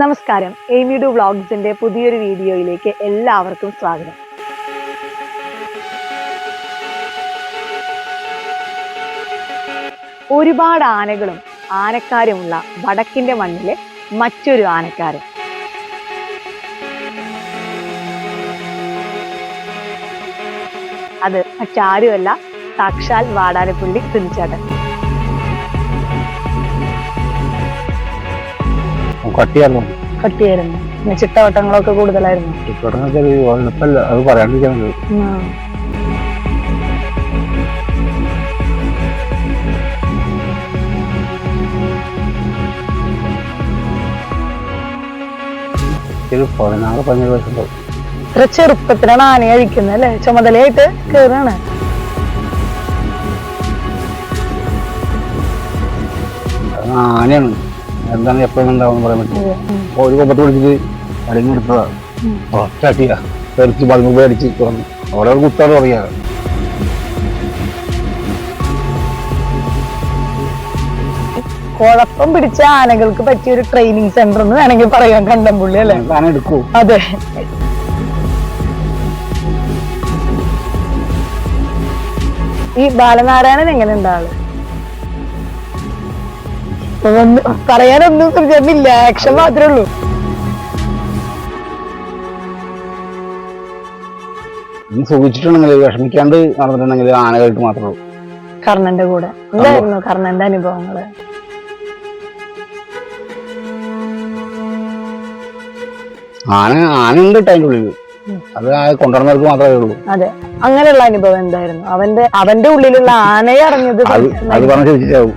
നമസ്കാരം. എയ്മിഡു വ്ളോഗ്സിന്റെ പുതിയൊരു വീഡിയോയിലേക്ക് എല്ലാവർക്കും സ്വാഗതം. ഒരുപാട് ആനകളും ആനക്കാരുമുള്ള വടക്കിന്റെ മണ്ണിലെ മറ്റൊരു ആനക്കാരൻ. അത് മറ്റാരുമല്ല സാക്ഷാൽ വാടാരപ്പുള്ളി കുഞ്ഞിച്ചാട്ടൻ കട്ടിയായിരുന്നു. കട്ടിയായിരുന്നു. ചിട്ടവട്ടങ്ങളൊക്കെ കൂടുതലായിരുന്നു. ചിട്ടവട്ടങ്ങളൊക്കെ അത് പറയാണ്ടിരിക്കാൻ ഒരു പതിനാറ് പതിനേഴ് വയസ്സുണ്ടാവും. ഇത്ര ചെറുപ്പത്തിലാണ് ആന കഴിക്കുന്നത് അല്ലെ? ചുമതലയായിട്ട് കേറാണ്. ആനയാണ്. എന്താണ് എപ്പോഴും പറയാൻ പറ്റില്ല. ഒരു കൊമ്പത്ത് പിടിച്ചിട്ട് അടിഞ്ഞെടുത്തതാണ്. ഒറ്റ തെറിച്ച് ബൾബ് അടിച്ച് തുറന്നു. അവിടെ ഒരു കുത്താണ് പറയാ. കുഴപ്പം പിടിച്ച ആനകൾക്ക് പറ്റിയ ഒരു ട്രെയിനിങ് സെന്റർ എന്ന് വേണമെങ്കിൽ പറയാൻ കണ്ടംപുള്ളി അല്ലെ? ആന എടുക്കൂ. അതെ. ഈ ബാലനാരായണൻ എങ്ങനെ പറയാനൊന്നും കുറിച്ചൊന്നുമില്ല ആക്ഷൻ മാത്രമേ ഉള്ളൂ. ഇനി സുഖിച്ചിട്ടുണ്ടെങ്കിൽ വിഷമിക്കാണ്ട് നടന്നിട്ടുണ്ടെങ്കിൽ ആനകളായിട്ട് മാത്രമേ ഉള്ളൂ. കർണന്റെ കൂടെ. എന്തായിരുന്നു കർണന്റെ അനുഭവങ്ങൾ? ആന ആന ഉണ്ട് അതിന്റെ ഉള്ളിൽ അത് ആ കൊണ്ടുവന്നവർക്ക് മാത്രമേ ഉള്ളൂ. അതെ. അങ്ങനെയുള്ള അനുഭവം എന്തായിരുന്നു? അവന്റെ അവന്റെ ഉള്ളിലുള്ള ആനയെ അറിഞ്ഞത് അത് പറഞ്ഞു ചോദിച്ചാവും.